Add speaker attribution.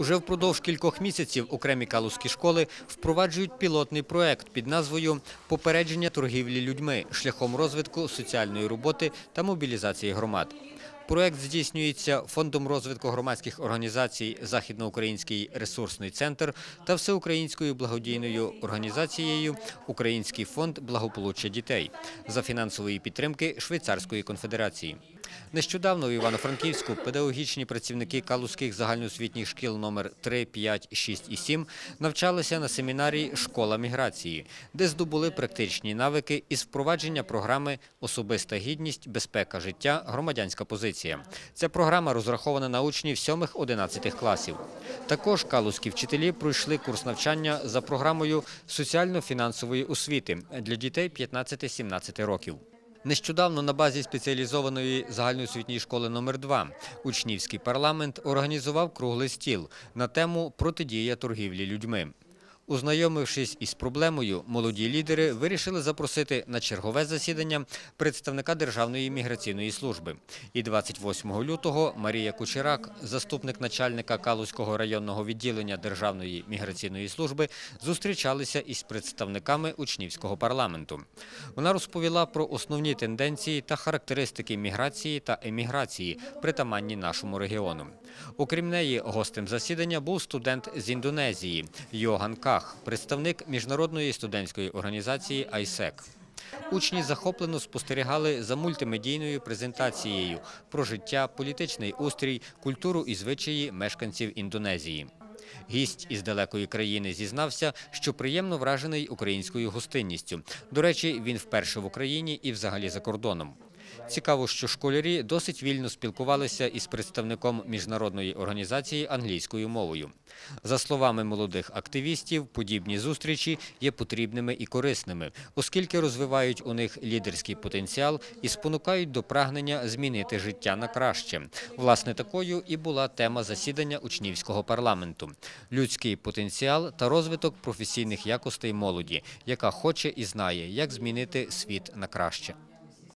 Speaker 1: Уже впродовж кількох місяців окремі калузькі школи впроваджують пілотний проект під назвою Попередження торгівлі людьми шляхом розвитку соціальної роботи та мобілізації громад. Проект здійснюється Фондом розвитку громадських організацій Західноукраїнський ресурсний центр та всеукраїнською благодійною організацією Український фонд благополуччя дітей за фінансової підтримки Швейцарської конфедерації. Нещодавно у Івано-Франківську педагогічні працівники калузьких загальноосвітніх шкіл номер 3, 5, 6 і 7 навчалися на семінарі Школа міграції, де здобули практичні навики із впровадження програми Особиста гідність, безпека життя, громадянська позиція. Ця програма розрахована на учнів 7-11 класів. Також калузькі вчителі пройшли курс навчання за програмою соціально-фінансової освіти для дітей 15-17 років. Нещодавно на базі спеціалізованої загальноосвітньої школи номер 2 учнівський парламент організував круглий стіл на тему протидія торгівлі людьми. Ознайомившись із проблемою, молоді лідери вирішили запросити на чергове засідання представника Державної міграційної служби. І 28 лютого Марія Кучерак, заступник начальника Калузького районного відділення Державної міграційної служби, зустрічалися із представниками учнівського парламенту. Вона розповіла про основні тенденції та характеристики міграції та еміграції, притаманні нашому регіону. Окрім неї, гостем засідання був студент з Індонезії Йоган Ках, представник міжнародної студентської організації ISEC. Учні захоплено спостерігали за мультимедійною презентацією про життя, політичний устрій, культуру і звичаї мешканців Індонезії. Гість із далекої країни зізнався, що приємно вражений українською гостинністю. До речі, він вперше в Україні і взагалі за кордоном. Цікаво, що школярі досить вільно спілкувалися із представником міжнародної організації англійською мовою. За словами молодих активістів, подібні зустрічі є потрібними і корисними, оскільки розвивають у них лідерський потенціал і спонукають до прагнення змінити життя на краще. Власне, такою і була тема засідання учнівського парламенту: людський потенціал та розвиток професійних якостей молоді, яка хоче і знає, як змінити світ на краще.